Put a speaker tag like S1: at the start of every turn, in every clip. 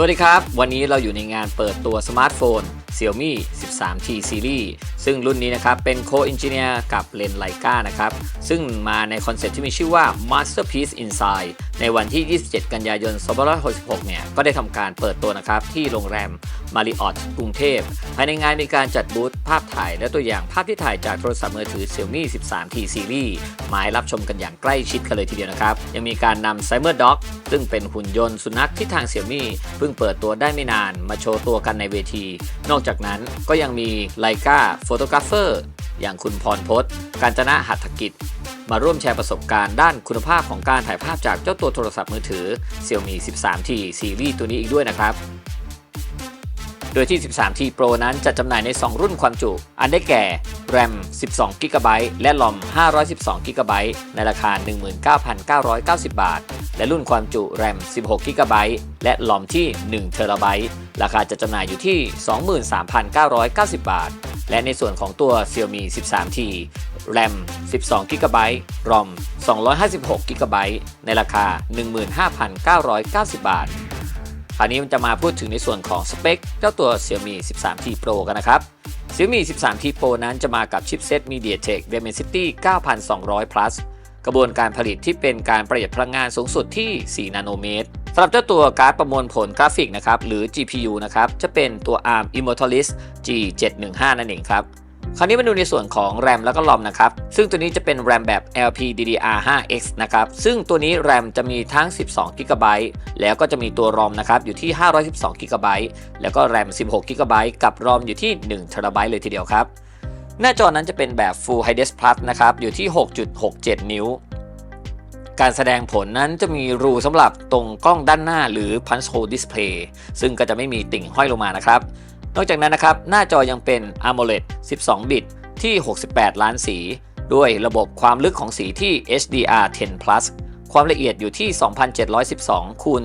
S1: สวัสดีครับ วันนี้เราอยู่ในงานเปิดตัวสมาร์ทโฟน Xiaomi 13T Series ซึ่งรุ่นนี้นะครับเป็น Co-Engineer กับเลนไลกานะครับ ซึ่งมาในคอนเซ็ปต์ที่มีชื่อว่า Masterpiece Inside ในวันที่ 27 กันยายน 2566 เนี่ย ก็ได้ทำการเปิดตัวนะครับ ที่โรงแรม Marriott กรุงเทพ ภายในงานมีการจัดบูธภาพถ่ายและตัวอย่างภาพที่ถ่ายจากโทรศัพท์มือถือ Xiaomi 13T Series มาให้รับชมกันอย่างใกล้ชิดกันเลยทีเดียวนะครับ ยังมีการนำ Cyber Dog ซึ่งเป็นหุ่นยนต์สุนัขที่ทาง Xiaomi เพิ่งเปิดตัวได้ไม่นานมาโชว์ตัวกันในเวที นอกจากจากนั้นก็ยังมีไลกาโฟโตกราฟเฟอร์อย่างคุณพรพศการจนะหัตถกิจ มาร่วมแชร์ประสบการณ์ด้านคุณภาพของการถ่ายภาพจากเจ้าตัวโทรศัพท์มือถือ Xiaomi 13T ซีรีส์ตัวนี้อีกด้วยนะครับ โดยที่ 13T Pro นั้นจะจำหน่ายใน 2 รุ่นความจุ อันได้แก่ RAM 12 GB และ ROM 512 GB ในราคา 19,990 บาท และรุ่นความจุ RAM 16 GB และ ROM ที่1 TB ราคาจะจำหน่ายอยู่ที่ 23,990 บาท และในส่วนของตัว Xiaomi 13T RAM 12 GB ROM 256 GB ในราคา 15,990 บาท คราวนี้มันจะมาพูดถึงในส่วนของสเปคเจ้าตัว Xiaomi 13T Pro กันนะครับ Xiaomi 13T Pro นั้นจะมากับชิปเซ็ต MediaTek Dimensity 9200 plus กระบวนการผลิตที่เป็นการประหยัดพลังงานสูงสุดที่ 4 นาโนเมตรสำหรับเจ้าตัวการ์ดประมวลผลกราฟิกนะครับหรือ GPU นะครับจะเป็นตัว ARM Immortalis G715 นั่นเองครับ คราวนี้มาดูในส่วนของ RAM แล้วก็ ROM นะครับ ซึ่งตัวนี้จะเป็น RAM แบบ LPDDR5X นะครับ ซึ่งตัวนี้ RAM จะมีทั้ง 12 GB แล้วก็จะมีตัว ROM นะครับอยู่ที่ 512 GB แล้วก็ RAM 16 GB กับ ROM อยู่ที่1 TB เลยทีเดียวครับ หน้าจอนั้นจะเป็นแบบ Full HD Plus นะครับ อยู่ที่ 6.67 นิ้ว การแสดงผลนั้นจะมีรูสำหรับตรงกล้องด้านหน้าหรือ Punch Hole Display ซึ่งก็จะไม่มีติ่งห้อยลงมานะครับ นอกจากนั้นนะครับ หน้าจอยังเป็น AMOLED 12 บิตที่ 68 ล้านสี ด้วยระบบความลึกของสีที่ HDR 10 plus ความละเอียดอยู่ที่ 2712 คูณ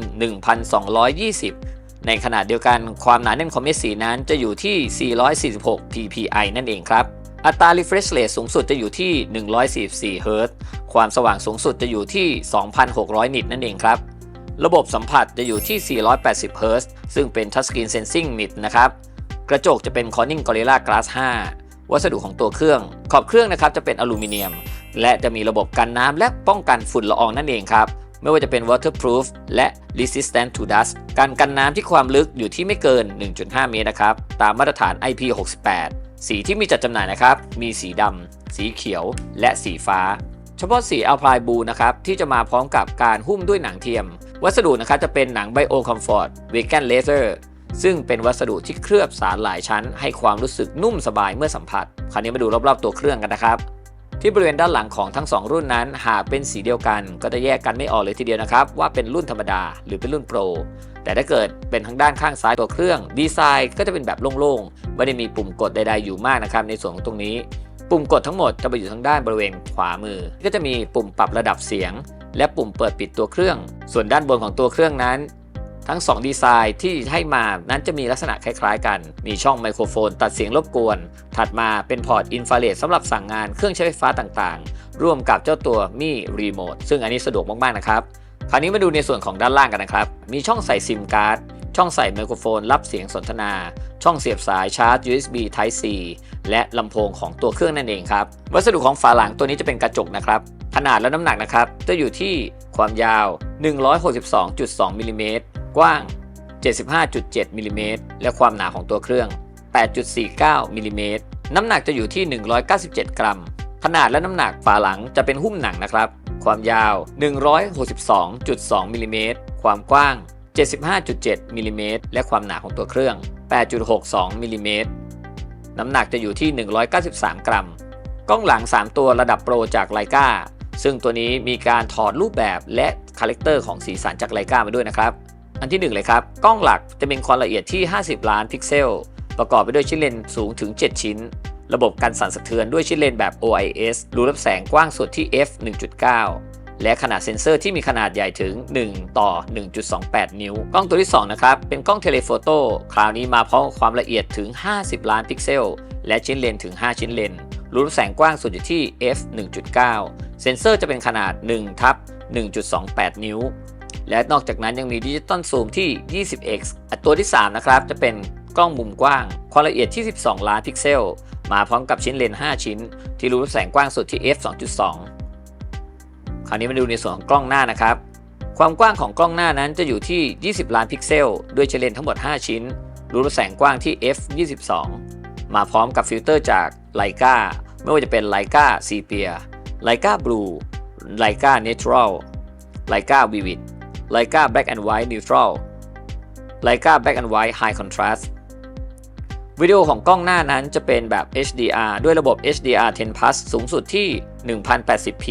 S1: 1220 ในขณะเดียวกันความหนาแน่นของเม็ดสีนั้นจะอยู่ที่ 446 ppi นั่นเองครับ อัตรา refresh rate สูงสุดจะอยู่ที่ 144 Hz ความสว่างสูงสุดจะอยู่ที่ 2,600 นิตนั่นเองครับ ระบบสัมผัสจะอยู่ที่ 480 Hz ซึ่งเป็น Touchscreen Sensing Mid นะครับ กระจกจะเป็น Corning Gorilla Glass 5 วัสดุของตัวเครื่อง ขอบเครื่องนะครับจะเป็นอลูมิเนียม และจะมีระบบกันน้ำและป้องกันฝุ่นละอองนั่นเองครับ ไม่ว่าจะเป็น waterproof และ resistant to dust การกันน้ำที่ความลึกอยู่ที่ไม่เกิน 1.5 เมตรนะครับ ตามมาตรฐาน IP68 สีที่มีจัดจำหน่ายนะครับ มีสีดำ สีเขียว และสีฟ้า เฉพาะสี Alpine Blue นะครับ ที่จะมาพร้อมกับการหุ้มด้วยหนังเทียม วัสดุนะครับจะเป็นหนัง Bio Comfort Vegan Leather ซึ่ ซึ่งเป็นวัสดุที่เคลือบสารหลายชั้น ให้ความรู้สึกนุ่มสบายเมื่อสัมผัส คราวนี้มาดูรอบๆตัวเครื่องกันนะครับ ที่บริเวณด้านหลังของทั้ง 2 รุ่นนั้น หากเป็นสีเดียวกัน ก็จะแยกกันไม่ออกเลยทีเดียวนะครับ ว่าเป็นรุ่นธรรมดาหรือเป็นรุ่นโปร แต่ถ้าเกิดเป็นทางด้านข้างซ้ายตัวเครื่อง ดีไซน์ก็จะเป็นแบบโล่งๆ ไม่ได้มีปุ่มกดใดๆอยู่มากนะครับในส่วนของตรงนี้ ปุ่มกดทั้งหมดจะไปอยู่ทางด้านบริเวณขวามือ ก็จะมีปุ่มปรับระดับเสียง และปุ่มเปิดปิดตัวเครื่อง ส่วนด้านบนของตัวเครื่องนั้น ทั้ง 2 ดีไซน์ที่ให้มานั้นจะมีลักษณะคล้ายๆกัน มีช่องไมโครโฟนตัดเสียงรบกวน ถัดมาเป็นพอร์ตอินฟราเรดสำหรับสั่งงานเครื่องใช้ไฟฟ้าต่างๆ ร่วมกับเจ้าตัวมีรีโมทซึ่งอันนี้สะดวกมากๆนะครับ คราวนี้มาดูในส่วนของด้านล่างกันนะครับ มีช่องใส่ซิมการ์ด ช่องใส่ไมโครโฟน รับเสียงสนทนา ช่องเสียบสายชาร์จ USB Type C และลำโพงของตัวเครื่องนั่นเองครับ วัสดุของฝาหลังตัวนี้จะเป็นกระจกนะครับ ขนาดและน้ำหนักนะครับจะอยู่ที่ความยาว 162.2มิลลิเมตร กว้าง 75.7มิลลิเมตรและความหนาของตัวเครื่อง 8.49มิลลิเมตรน้ำหนักจะอยู่ที่ 197 กรัม ขนาดและน้ำหนักฝาหลังจะเป็นหุ้มหนังนะครับ ความยาว 162.2มิลลิเมตรความกว้าง 75.7มิลลิเมตรและความหนาของตัวเครื่อง 8.62มิลลิเมตรน้ำหนักจะอยู่ที่ 193 กรัม กล้องหลัง 3 ตัวระดับโปรจากไลกาซึ่งตัวนี้มีการถอดรูปแบบและคาแรคเตอร์ของสีสันจากไลกามาด้วยนะครับ อันที่1เลยครับ กล้องหลักจะเป็นความละเอียดที่ 50 ล้านพิกเซล ประกอบไปด้วยชิ้นเลนสูงถึง 7 ชิ้น ระบบกันสั่นสะเทือนด้วยชิ้นเลนแบบ OIS รูรับแสงกว้างสุดที่ f 1.9 และขนาดเซ็นเซอร์ที่มีขนาดใหญ่ถึง 1 ต่อ 1.28 นิ้ว กล้องตัวที่ 2 นะครับ เป็นกล้องเทเลโฟโต้ คราวนี้มาพร้อมความละเอียดถึง 50 ล้านพิกเซล และชิ้นเลนถึง 5 ชิ้นเลนรูรับแสงกว้างสุดอยู่ที่ f 1.9 เซ็นเซอร์จะเป็นขนาด1ทับ1.28 นิ้ว และนอกจากนั้นยังมีดิจิตอลซูมที่ 20x ตัวที่ 3 นะครับ จะเป็นกล้องมุมกว้าง ความละเอียดที่ 12 ล้านพิกเซล มาพร้อมกับชิ้นเลนส์5ชิ้น ที่รู้แสงกว้างสุดที่ f 2.2 คราวนี้มาดูในส่วนของกล้องหน้านะครับ ความกว้างของกล้องหน้านั้นจะอยู่ที่ 20 ล้านพิกเซล ด้วยชิ้นเลนส์ทั้งหมด 5 ชิ้น รู้แสงกว้างที่ f 22 มาพร้อมกับฟิลเตอร์จากไลกาไม่ว่าจะเป็นไลกาซีเปีย ไลกาบลูไลกาเนเชอรัลไลกาวิวิดไลกาแบล็กแอนด์ไวท์นิวทรัลไลกาแบ็กแอนด์ไวท์ไฮคอนทราสต์วิดีโอของกล้องหน้านั้นจะเป็นแบบ HDR ด้วยระบบ HDR 10 plus สูงสุดที่ 1080p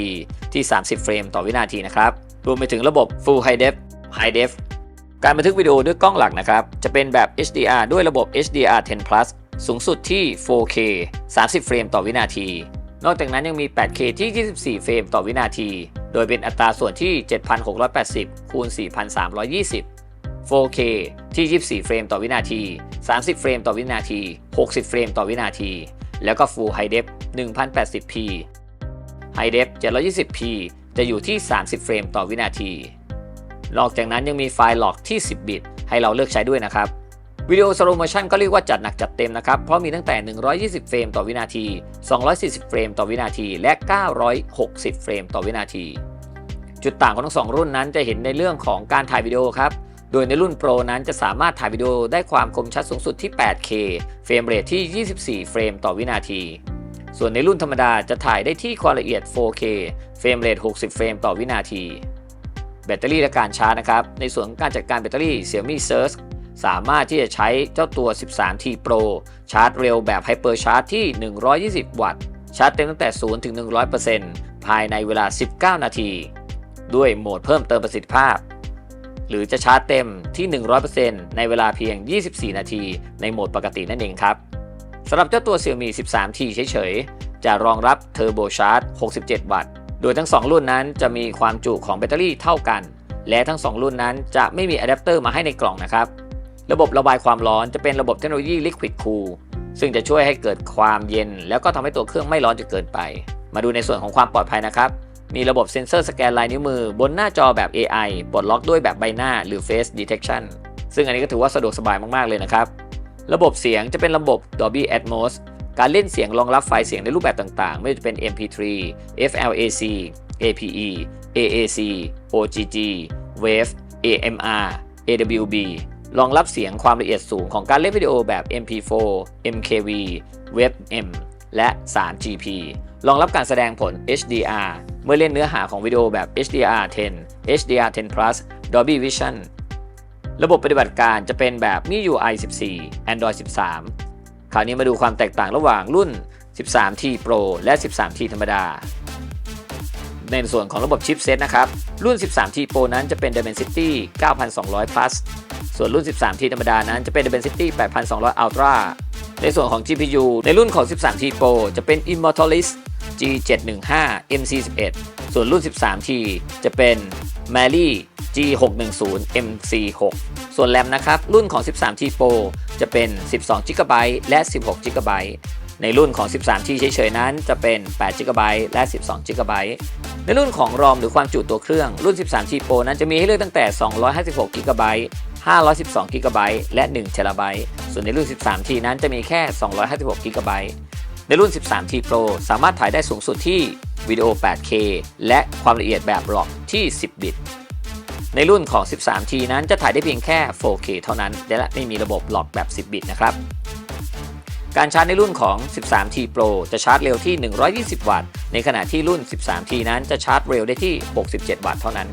S1: ที่ 30 เฟรมต่อวินาทีนะครับ รวมไปถึงระบบ Full High Def High Def การบันทึกวิดีโอด้วยกล้องหลักนะครับ จะเป็นแบบ HDR ด้วยระบบ HDR 10 plus สูงสุดที่ 4K 30 เฟรมต่อวินาที นอกจากนั้นยังมี 8K ที่ 24 เฟรมต่อวินาที โดยเป็นอัตราส่วนที่ 7680 คูณ 4320 4K ที่ 24 เฟรมต่อวินาที 30 เฟรมต่อวินาที 60 เฟรมต่อวินาที แล้วก็ Full High Def 1080p High Def 720p จะอยู่ที่ 30 เฟรมต่อวินาที นอกจากนั้นยังมีไฟล์หลอกที่ 10 บิต ให้เราเลือกใช้ด้วยนะครับ วิดีโอสโลโมชันก็เรียกว่าจัดหนักจัดเต็มนะครับ เพราะมีตั้งแต่ 120 เฟรมต่อวินาที 240 เฟรมต่อวินาที และ 960 เฟรมต่อวินาที จุดต่างของทั้งสองรุ่นนั้นจะเห็นในเรื่องของการถ่ายวิดีโอครับ โดยในรุ่น Pro นั้นจะสามารถถ่ายวิดีโอได้ความคมชัดสูงสุดที่ 8K เฟรมเรทที่ 24 เฟรมต่อวินาที ส่วนในรุ่นธรรมดาจะถ่ายได้ที่ความละเอียด 4K เฟรมเรท 60 เฟรมต่อวินาที แบตเตอรี่และการชาร์จนะครับ ในส่วนของการจัดการแบตเตอรี่ Xiaomi Surge สามารถที่จะใช้เจ้าตัว 13T Pro ชาร์จเร็วแบบ Hyper Charge ที่ 120 วัตต์ ชาร์จเต็มตั้งแต่ 0 ถึง 100%ภายในเวลา 19 นาที ด้วยโหมดเพิ่มเติมประสิทธิภาพ หรือจะชาร์จเต็มที่ 100%ในเวลาเพียง 24 นาที ในโหมดปกตินั่นเองครับสำหรับเจ้าตัว Xiaomi 13T เฉยๆ จะรองรับ Turbo Charge 67 วัตต์ โดยทั้ง 2 รุ่นนั้นจะมีความจุของแบตเตอรี่เท่ากัน และทั้ง 2 รุ่นนั้นจะไม่มีอะแดปเตอร์มาให้ในกล่องนะครับ ระบบระบายความร้อนจะเป็นระบบเทคโนโลยี Liquid Cool ซึ่งจะช่วยให้เกิดความเย็น แล้วก็ทำให้ตัวเครื่องไม่ร้อนจนเกินไป มาดูในส่วนของความปลอดภัยนะครับ มีระบบเซ็นเซอร์สแกนลายนิ้วมือบนหน้าจอแบบ AI ปลดล็อกด้วยแบบใบหน้าหรือ Face Detection ซึ่งอันนี้ก็ถือว่าสะดวกสบายมาก ๆ เลยนะครับ ระบบเสียงจะเป็นระบบ Dolby Atmos การเล่นเสียงรองรับไฟล์เสียงในรูปแบบต่างๆ ไม่ว่าจะเป็น MP3 FLAC APE AAC OGG Wave AMR AWB รองรับเสียงความละเอียดสูงของการเล่นวิดีโอแบบ MP4 MKV WebM และ 3GP รองรับการแสดงผล HDR เมื่อเล่นเนื้อหาของวิดีโอแบบ HDR10 HDR10 Plus Dolby Vision ระบบปฏิบัติการจะเป็นแบบ MIUI 14 Android 13 คราวนี้มาดูความแตกต่างระหว่างรุ่น 13T Pro และ 13T ธรรมดา ในส่วนของระบบชิปเซตนะครับ รุ่น 13T Pro นั้นจะเป็น Dimensity 9200 plus ส่วนรุ่น 13T ธรรมดานั้นจะเป็น Dimensity 8200 Ultra ในส่วนของ GPU ในรุ่นของ 13T Pro จะเป็น Immortalis G715 MC11 ส่วนรุ่น 13T จะเป็น Mali G610 MC6 ส่วนแรมนะครับ รุ่นของ 13T Pro จะเป็น 12GB และ 16GB ในรุ่นของ 13T เฉยๆ นั้นจะเป็น 8GB และ 12GB ในรุ่นของ ROM หรือความจุตัวเครื่อง รุ่น 13T Pro นั้นจะมีให้เลือกตั้งแต่ 256 GB 512 g b และ 1TB ส่วนในรุ่น 13T นั้นจะมีแค่ 256GB ในรุ่น 13T Pro สามารถถ่ายได้สูงสุดที่วิดีโอ 8K และความละเอียดแบบหลอกที่ 10 บิต ในรุ่นของ 13T นั้นจะถ่ายได้เพียงแค่ 4K เท่านั้น และไม่มีระบบหลอกแบบ 10 บิตนะครับการชาร์จในรุ่นของ 13T Pro จะชาร์จเร็วที่ 120 วัตต์ ในขณะที่รุ่น 13T นั้นจะชาร์จเร็วได้ที่ 67 วัตต์เท่านั้น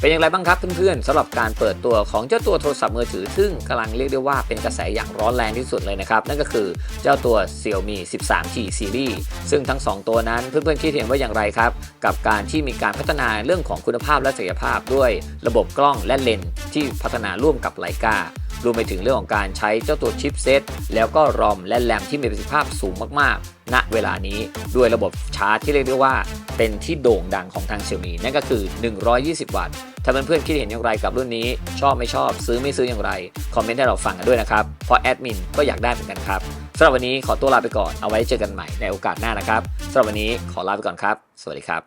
S1: เป็นอย่างไรบ้างครับเพื่อนๆสำหรับการเปิดตัวของเจ้าตัวโทรศัพท์มือถือ ซึ่งกำลังเรียกได้ว่าเป็นกระแสอย่างร้อนแรงที่สุดเลยนะครับ นั่นก็คือเจ้าตัว Xiaomi 13G Series ซึ่งทั้ง 2 ตัวนั้นเพื่อนๆคิดเห็นว่าอย่างไรครับ กับการที่มีการพัฒนาเรื่องของคุณภาพและศักยภาพด้วยระบบกล้องและเลนส์ที่พัฒนาร่วมกับไลกา รวมไปถึงเรื่องของการใช้เจ้าตัวชิปเซตแล้วก็รอมและแรมที่มีประสิทธิภาพสูงมากๆ ณ เวลานี้ด้วยระบบชาร์จที่เรียกได้ว่า เป็นที่โด่งดังของทาง Xiaomi นั่นก็คือ 120 วัตต์ ถ้าเพื่อนๆคิดเห็นอย่างไรกับรุ่นนี้ ชอบไม่ชอบ ซื้อไม่ซื้ออย่างไร คอมเมนต์ให้เราฟังกันด้วยนะครับ เพราะแอดมินก็อยากได้เหมือนกันครับสำหรับวันนี้ขอตัวลาไปก่อน เอาไว้เจอกันใหม่ในโอกาสหน้านะครับสำหรับวันนี้ขอลาไปก่อนครับ สวัสดีครับ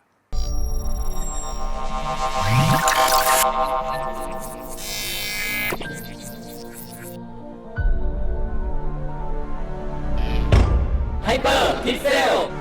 S1: เปอร์พิกเซล